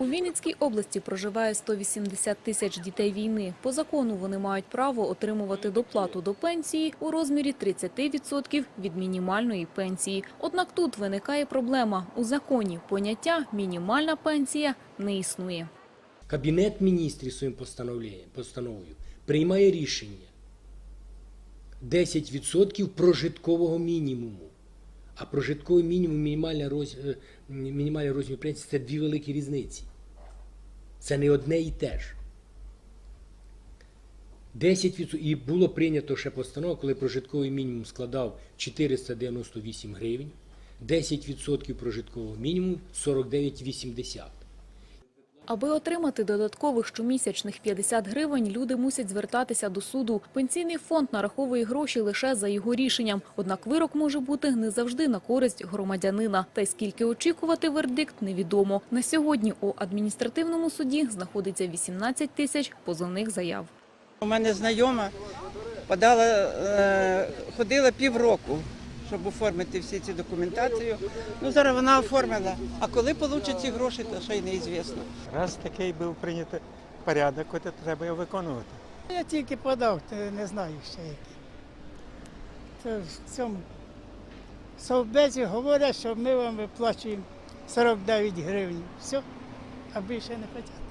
У Вінницькій області проживає 180 тисяч дітей війни. По закону вони мають право отримувати доплату до пенсії у розмірі 30% від мінімальної пенсії. Однак тут виникає проблема. У законі поняття «мінімальна пенсія» не існує. Кабінет міністрів своїм постановою приймає рішення 10% прожиткового мінімуму. А прожитковий мінімум, мінімальна роз, е, мінімальний розмір пенсії це дві великі різниці. Це не одне і те ж. 10% і було прийнято ще постанова, коли прожитковий мінімум складав 498 гривень, 10% прожиткового мінімуму 49,80. Аби отримати додаткових щомісячних 50 гривень, люди мусять звертатися до суду. Пенсійний фонд нараховує гроші лише за його рішенням. Однак вирок може бути не завжди на користь громадянина. Та й скільки очікувати вердикт невідомо. На сьогодні у адміністративному суді знаходиться 18 тисяч позовних заяв. У мене знайома подала, е, ходила півроку, щоб оформити всі ці документацію. Ну зараз вона оформила. А коли получать ці гроші, то ще й неізвісно. Раз такий був прийнятий порядок, от треба його виконувати. Я тільки подав, то не знаю ще який. То в цьому совбезі говорять, що ми вам виплачуємо 49 гривень. Все, а більше не хочуть.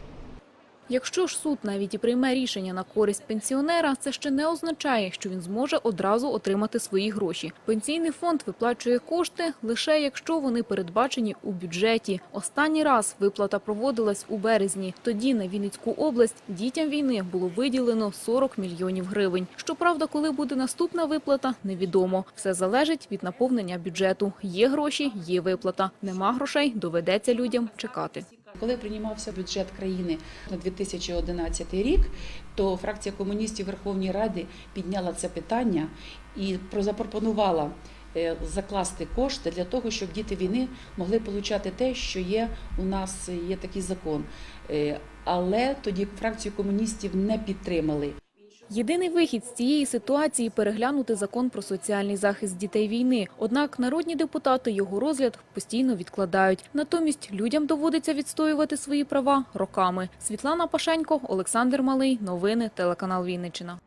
Якщо ж суд навіть і прийме рішення на користь пенсіонера, це ще не означає, що він зможе одразу отримати свої гроші. Пенсійний фонд виплачує кошти лише якщо вони передбачені у бюджеті. Останній раз виплата проводилась у березні. Тоді на Вінницьку область дітям війни було виділено 40 мільйонів гривень. Щоправда, коли буде наступна виплата, невідомо. Все залежить від наповнення бюджету. Є гроші, є виплата. Нема грошей, доведеться людям чекати. Коли приймався бюджет країни на 2011 рік, то фракція комуністів Верховної Ради підняла це питання і про- запропонувала е, закласти кошти для того, щоб діти війни могли отримати те, що є у нас є такий закон. Е, Але тоді фракцію комуністів не підтримали. Єдиний вихід з цієї ситуації – переглянути закон про соціальний захист дітей війни. Однак народні депутати його розгляд постійно відкладають. Натомість людям доводиться відстоювати свої права роками. Світлана Пашенько, Олександр Малий. Новини. Телеканал Вінниччина.